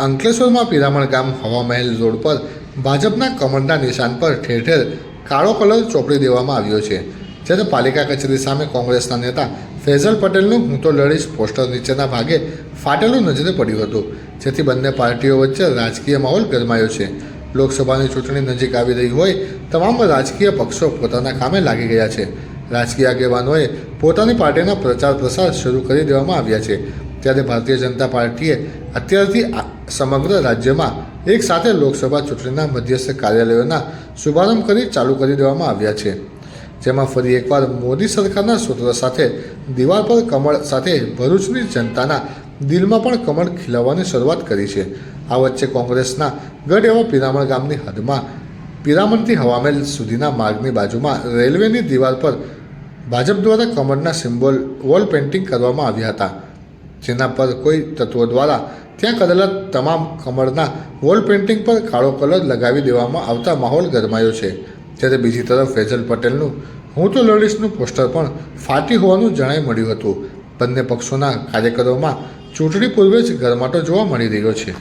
અંકલેશ્વરમાં પિરામણ ગામ હવા મહેલ રોડ પર ભાજપના કમળના નિશાન પર ઠેર ઠેર કાળો કલર ચોપડી દેવામાં આવ્યો છે. જ્યારે પાલિકા કચેરી સામે કોંગ્રેસના નેતા ફૈઝલ પટેલનું હું તો લડીશ પોસ્ટર નીચેના ભાગે ફાટેલું નજરે પડ્યું હતું. જેથી બંને પાર્ટીઓ વચ્ચે રાજકીય માહોલ ગરમાયો છે. લોકસભાની ચૂંટણી નજીક આવી રહી હોય તમામ રાજકીય પક્ષો પોતાના કામે લાગી ગયા છે. રાજકીય આગેવાનોએ પોતાની પાર્ટીના પ્રચાર પ્રસાર શરૂ કરી દેવામાં આવ્યા છે. ત્યારે ભારતીય જનતા પાર્ટીએ અત્યારથી સમગ્ર રાજ્યમાં એક સાથે લોકસભા ચૂંટણીના મધ્યસ્થ કાર્યાલયોના શુભારંભ કરી ચાલુ કરી દેવામાં આવ્યા છે. જેમાં ફરી એકવાર મોદી સરકારના સૂત્ર સાથે દિવાલ પર કમળ સાથે ભરૂચની જનતાના દિલમાં પણ કમળ ખીલવવાની શરૂઆત કરી છે. આ વચ્ચે કોંગ્રેસના ગઢ એવા પિરામણ ગામની હદમાં પિરામણથી હવામેલ સુધીના માર્ગની બાજુમાં રેલવેની દિવાલ પર ભાજપ દ્વારા કમળના સિમ્બોલ, વોલ પેઇન્ટિંગ કરવામાં આવ્યા હતા. જેના પર કોઈ તત્વો દ્વારા ત્યાં કરેલા તમામ કમળના વોલ પેઇન્ટિંગ પર કાળો કલર લગાવી દેવામાં આવતા માહોલ ગરમાયો છે. જ્યારે બીજી તરફ ફૈઝલ પટેલનું હું તો લડીશનું પોસ્ટર પણ ફાટી હોવાનું જણાઈ મળ્યું હતું. બંને પક્ષોના કાર્યકરોમાં ચૂંટણી પૂર્વે જ ગરમાટો જોવા મળી રહ્યો છે.